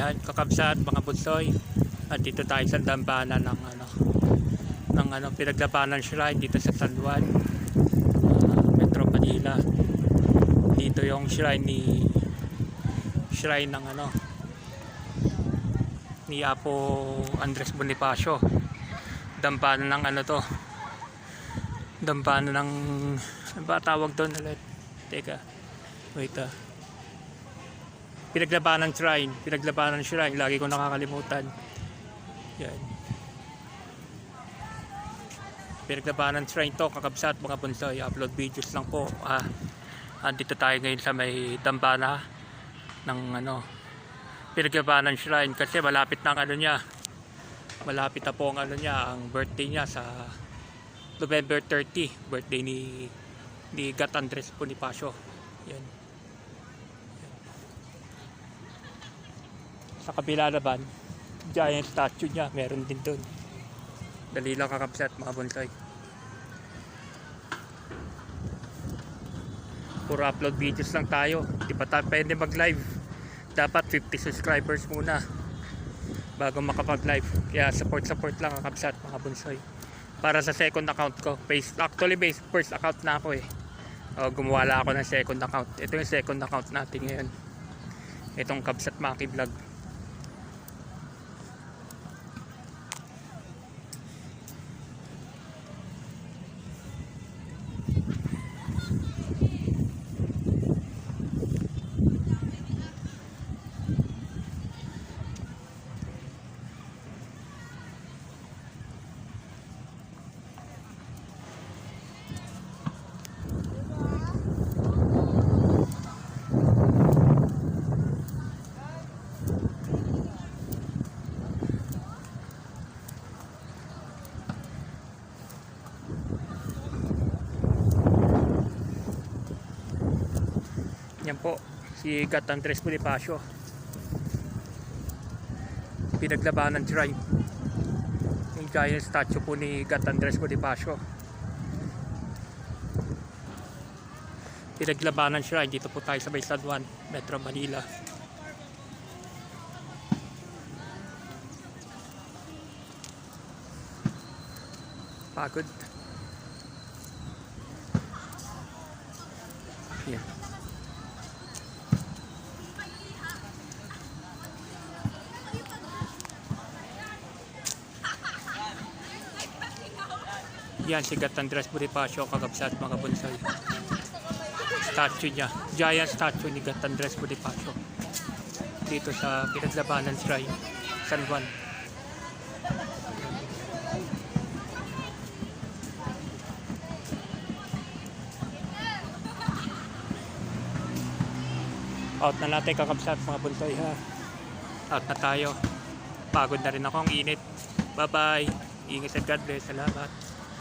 Yan, kakabsat, mga bunsoy. At dito tayo sa dambana ng ano ng ano pinaglabanan shrine dito sa San Juan, ah, Metro Manila. Dito yung shrine ni shrine ng ano ni Apo Andres Bonifacio. Dambana ng ano to. Dambana ng ano ba tawag doon ulit? Teka. Wait ah. Pinaglabanan shrine. Pinaglabanan shrine. Lagi ko nakakalimutan. Yan. Pinaglabanan shrine to. Kakabsat mga bunsoy. Upload videos lang po. Ah, andito tayo ngayon sa may dambana ng ano pinaglabanan shrine kasi malapit na ang ano niya malapit na po ang ano niya ang birthday niya sa November 30 birthday ni ni Gat Andres Bonifacio yan sa kabila naman giant statue niya meron din doon dali lang kakabsat mga bonsai puro upload videos lang tayo. Di pa tayo pwede mag live dapat 50 subscribers muna bago makapag live kaya support support lang kakabsat mga bonsai para sa second account ko face, actually base first account na ako eh. O, gumawa lang ako ng second account. Ito yung second account natin ngayon. Itong kabsat maki vlog Yan po, si Gat Andres Bonifacio. Pinaglabanan shrine. Yung giant statue po ni Gat Andres Bonifacio. Pinaglabanan shrine. Dito po tayo sa San Juan, Metro Manila. Pagod. Yan. Yan si Gat Andres Bonifacio kagabsat mga bonsai. Statue niya. Giant statue ni Gat Andres Bonifacio. Dito sa Pinaglabanan Shrine, San Juan. Out na natin kakabsat mga bonsai ha. Out na tayo. Pagod na rin ako ang init. Bye bye. Ingat at God bless. Salamat.